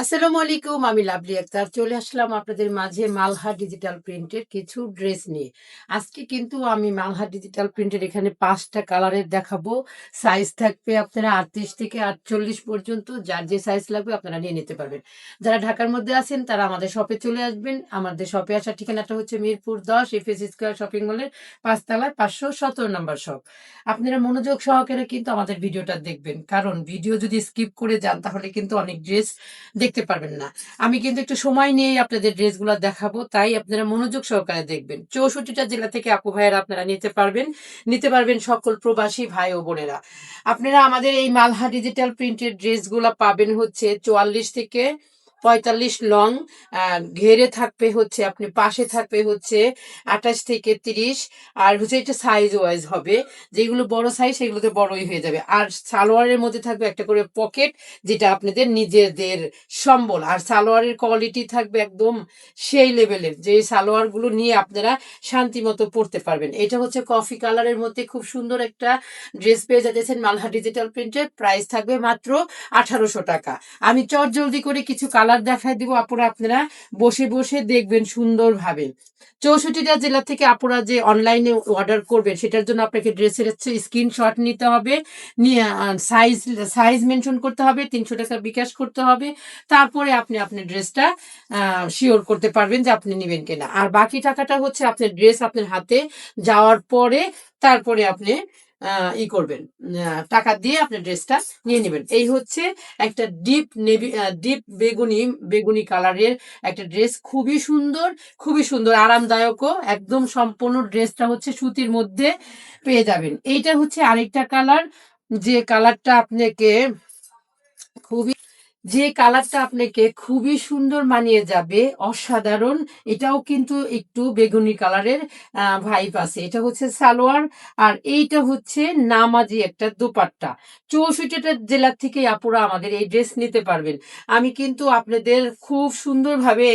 আসসালামু আলাইকুম, আমি লাভলি আক্তার। চলে আসলাম আপনাদের মাঝে মালহা ডিজিটাল প্রিন্টের কিছু ড্রেস নিয়ে। আজকে কিন্তু আমি মালহা ডিজিটাল প্রিন্টের এখানে পাঁচটা কালারের দেখাবো। সাইজ থাকবে আপনারা আটত্রিশ থেকে আটচল্লিশ পর্যন্ত। যার যে সাইজ লাগবে আপনারা নিয়ে নিতে পারবেন। যারা ঢাকার মধ্যে আছেন, তারা আমাদের শপে চলে আসবেন। আমাদের শপে আসার ঠিকানাটা হচ্ছে মিরপুর দশ এফএস স্কোয়ার শপিং মলের পাঁচতলায় পাঁচশো সতেরো নম্বর শপ আপনারা মনোযোগ সহকারে কিন্তু আমাদের ভিডিওটা দেখবেন। কারণ ভিডিও যদি স্কিপ করে যান, তাহলে কিন্তু অনেক ড্রেস দেখতে পারবেন না। আমি কিন্তু একটু সময় নিয়ে আপনাদের ড্রেসগুলো দেখাবো, তাই আপনারা মনোযোগ সহকারে দেখবেন। চৌষট্টিটা জেলা থেকে আপু ভাইয়েরা আপনারা নিতে পারবেন। নিতে পারবেন সকল প্রবাসী ভাই ও বোনেরা। আপনারা আমাদের এই মালহা ডিজিটাল প্রিন্টের ড্রেসগুলো পাবেন হচ্ছে চুয়াল্লিশ থেকে পঁয়তাল্লিশ লং ঘেরে থাকবে হচ্ছে, আপনি পাশে থাকবে হচ্ছে আঠাশ থেকে তিরিশ, আর হচ্ছে এটা সাইজ ওয়াইজ হবে। যেগুলো বড় সাইজ সেগুলোতে বড়ই হয়ে যাবে। আর সালোয়ারের মধ্যে থাকবে একটা করে পকেট যেটা আপনাদের নিজেদের সম্বল। আর সালোয়ারের কোয়ালিটি থাকবে একদম সেই লেভেলের যে সালোয়ারগুলো নিয়ে আপনারা শান্তি মতো পরতে পারবেন। এটা হচ্ছে কফি কালারের মধ্যে খুব সুন্দর একটা ড্রেস পেয়ে যাচ্ছেন মালহা ডিজিটাল প্রিন্টের প্রাইস থাকবে মাত্র আঠারোশো টাকা। আমি চট জলদি করে কিছু কালার দেখাই দিব আপুরা, আপনারা বসে বসে দেখবেন সুন্দরভাবে। চৌষট্টিটা জেলা থেকে আপুরা যে অনলাইনে অর্ডার করবেন, সেটার জন্য আপনাকে ড্রেসের হচ্ছে স্ক্রিনশট নিতে হবে, নিয়ে সাইজ সাইজ মেনশন করতে হবে, তিনশো টাকা বিকাশ করতে হবে, তারপরে আপনি আপনার ড্রেসটা শিওর করতে পারবেন যে আপনি নেবেন কিনা। আর বাকি টাকাটা হচ্ছে আপনার ড্রেস আপনার হাতে যাওয়ার পরে, তারপরে আপনি ই করবেন। টাকা দিয়ে আপনার ড্রেসটা নিয়ে নেবেন। এই হচ্ছে একটা ডিপ নেভি ডিপ বেগুনি বেগুনি কালারের একটা ড্রেস। খুবই সুন্দর খুবই সুন্দর, আরামদায়কও। একদম সম্পূর্ণ ড্রেসটা হচ্ছে সুতির মধ্যে পেয়ে যাবেন। এইটা হচ্ছে আরেকটা কালার। যে কালারটা আপনাকে খুবই যে কালারটা আপনাকে খুবই সুন্দর মানিয়ে যাবে, অসাধারণ। এটাও কিন্তু একটু বেগুনি কালারের ভাইব আছে। এটা হচ্ছে সালোয়ার আর এইটা হচ্ছে নামাজি একটা দোপাট্টা। চৌষট্টিটা জেলা থেকে আপুরা আমাদের এই ড্রেস নিতে পারবেন। আমি কিন্তু আপনাদের খুব সুন্দরভাবে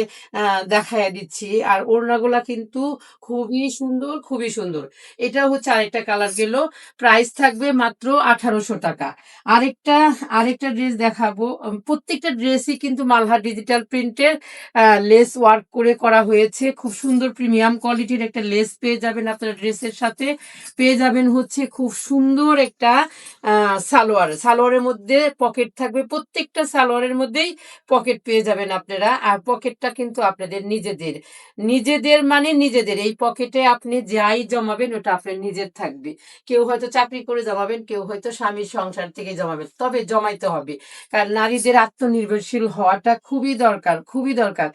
দেখাইয়া দিচ্ছি। আর ওড়নাগুলা কিন্তু খুবই সুন্দর খুবই সুন্দর। এটা হচ্ছে আরেকটা কালার গেল। প্রাইস থাকবে মাত্র আঠারোশো টাকা। আরেকটা আরেকটা ড্রেস দেখাবো। প্রত্যেকটা ড্রেসই কিন্তু মালহা ডিজিটাল প্রিন্টের লেস ওয়ার্ক করে করা হয়েছে। খুব সুন্দর প্রিমিয়াম কোয়ালিটির একটা লেস পেয়ে যাবেন আপনার ড্রেসের সাথে। পেয়ে যাবেন হচ্ছে খুব সুন্দর একটা সালোয়ার। সালোয়ারের মধ্যে পকেট থাকবে, প্রত্যেকটা সালোয়ারের মধ্যেই পকেট পেয়ে যাবেন আপনারা। আর পকেটটা কিন্তু আপনাদের নিজেদের। নিজেদের মানে নিজেদের। এই পকেটে আপনি যাই জমাবেন, ওটা আপনার নিজের থাকবে। কেউ হয়তো চাকরি করে জমাবেন, কেউ হয়তো স্বামীর সংসার থেকে জমাবেন, তবে জমাইতে হবে। কারণ নারীদের আত্মনির্ভরশীল হওয়াটা খুবই দরকার খুবই দরকার।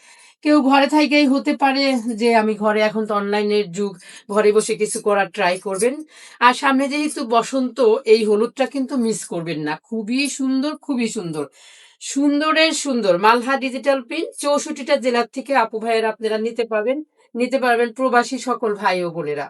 কেউ ঘরে থাকেই হতে পারে যে আমি ঘরে এখন তো অনলাইনের যুগ, ঘরে বসে কিছু করার ট্রাই করবেন। আর সামনে যেহেতু বসন্ত, এই হলুদটা কিন্তু মিস করবেন না। খুবই সুন্দর খুবই সুন্দর। সুন্দরের সুন্দর। মালহা ডিজিটাল প্রিন্ট চৌষট্টিটা জেলার থেকে আপু ভাইয়ের আপনারা নিতে পারবেন। নিতে পারবেন প্রবাসী সকল ভাই ও বোনেরা।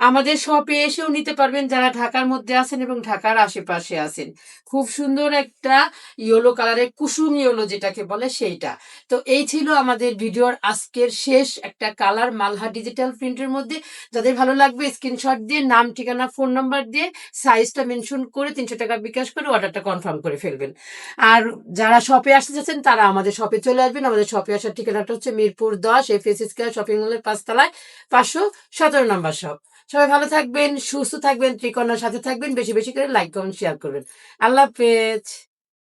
আমাদের শপে এসেও নিতে পারবেন যারা ঢাকার মধ্যে আছেন এবং ঢাকার আশেপাশে আছেন। খুব সুন্দর একটা ইয়েলো কালারের কুসুম ইয়েলো যেটাকে বলে সেইটা। তো এই ছিল আমাদের ভিডিওর আজকের শেষ একটা কালার মালহা ডিজিটাল প্রিন্টের মধ্যে। যাদের ভালো লাগবে স্ক্রিনশট দিয়ে, নাম, ঠিকানা, ফোন নাম্বার দিয়ে সাইজটা মেনশন করে তিনশো টাকা বিকাশ করে অর্ডারটা কনফার্ম করে ফেলবেন। আর যারা শপে আসতে চাচ্ছেন, তারা আমাদের শপে চলে আসবেন। আমাদের শপে আসার ঠিকানাটা হচ্ছে মিরপুর দশ এফ এস স্কোয়ার শপিং মলের পাঁচতলায় পাঁচশো সতেরো নম্বর শপ। সবাই ভালো থাকবেন, সুস্থ থাকবেন ত্রিকন্যার সাথে থাকবেন, বেশি বেশি করে লাইক কমেন্ট শেয়ার করবেন। আল্লাহ হাফেজ।